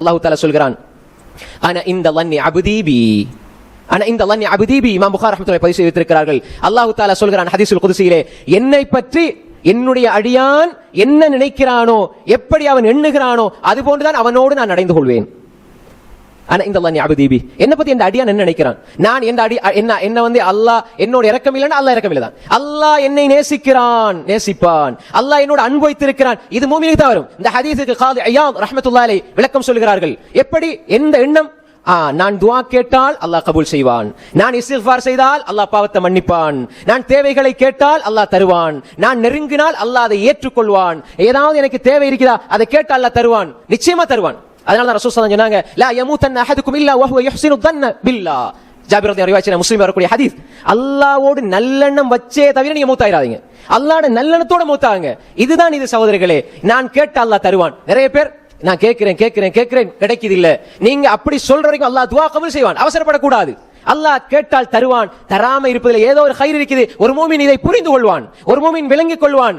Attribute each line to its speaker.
Speaker 1: அல்லாஹு தாலா சொல்கிறான் ஆனா இந்த லன்னி அபுதீபி. ஆனா இந்த லன்னி அபுதீபி. இமாம் புகார் ரஹ்மத்துல்லாஹி பதிவு செய்திருக்கிறார்கள் அல்லாஹு தாலா சொல்கிறான் ஹதீஸுல் குதுசியிலே என்னை பற்றி என்னுடைய அடியான் என்ன நினைக்கிறானோ எப்படி அவன் எண்ணுகிறானோ அது போன்றுதான் அவனோடு நான் நடந்து கொள்வேன். ஆனா இந்த அல்லாஹ் தீபி என்ன பத்தி இந்த அடியான் என்ன நினைக்கிறான்? நான் எந்த அடி என்ன என்ன வந்து அல்லாஹ் என்னோட இறக்கம் இல்லைன்னா அல்லாஹ் இறக்கம் இல்லதான். அல்லாஹ் என்னை நேசிக்கிறான் நேசிப்பான். அல்லாஹ் என்னோட அன்பு வைத்திருக்கிறான். இது மூமினுக்கு தான் வரும். இந்த ஹதீஸுக்கு காது ஐயா ரஹ்மத்துல்லாஹி விளக்கம் சொல்கிறார்கள். எப்படி? எந்த எண்ணம்? ஆ, நான் துவா கேட்டால் அல்லாஹ் கபூல் செய்வான். நான் இஸ்திஃபார் செய்தால் அல்லாஹ் பாவத்தை மன்னிப்பான். நான் தேவைகளை கேட்டால் அல்லாஹ் தருவான். நான் நெருங்கினால் அல்லாஹ் அதை ஏற்றுக்கொள்வான். ஏதாவது எனக்கு தேவை இருக்குதா அதை கேட்டால் அல்லாஹ் தருவான். நிச்சயமா தருவான். அதனால தான் ரசூல் ஸல்லல்லாஹு சொன்னாங்க லா யமூதன்ன அஹதுக்கும் இல்லா வஹுவ யுஹ்சினு தன்ன பில்லா. ஜாபிர் ரலியல்லாஹு ரிவாயத் வரக்கூடிய ஹதீஸ் அல்லாவோடு நல்லெண்ணம் வச்சே தவிர நீங்க மூத்தாயிராதீங்க. அல்லாட நல்லெண்ணத்தோட மூத்தாங்க இதுதான் இது சகோதரிகளே நான் கேட்ட அல்லாஹ் தருவான். நிறைய பேர் நான் கேட்கிறேன் கேட்கிறேன் கேட்கிறேன் கிடைக்குது இல்ல நீங்க அப்படி சொல்ற வரைக்கும் அல்லாஹ் துவா கபூல் செய்வான். அவசரப்படக்கூடாது. அல்லாஹ் கேட்டால் தருவான். தராம இருப்பதில் ஏதோ ஒரு கயிறு இருக்குது. ஒரு மூமின் இதை புரிந்து கொள்வான். ஒரு மூமின் விளங்கிக் கொள்வான்.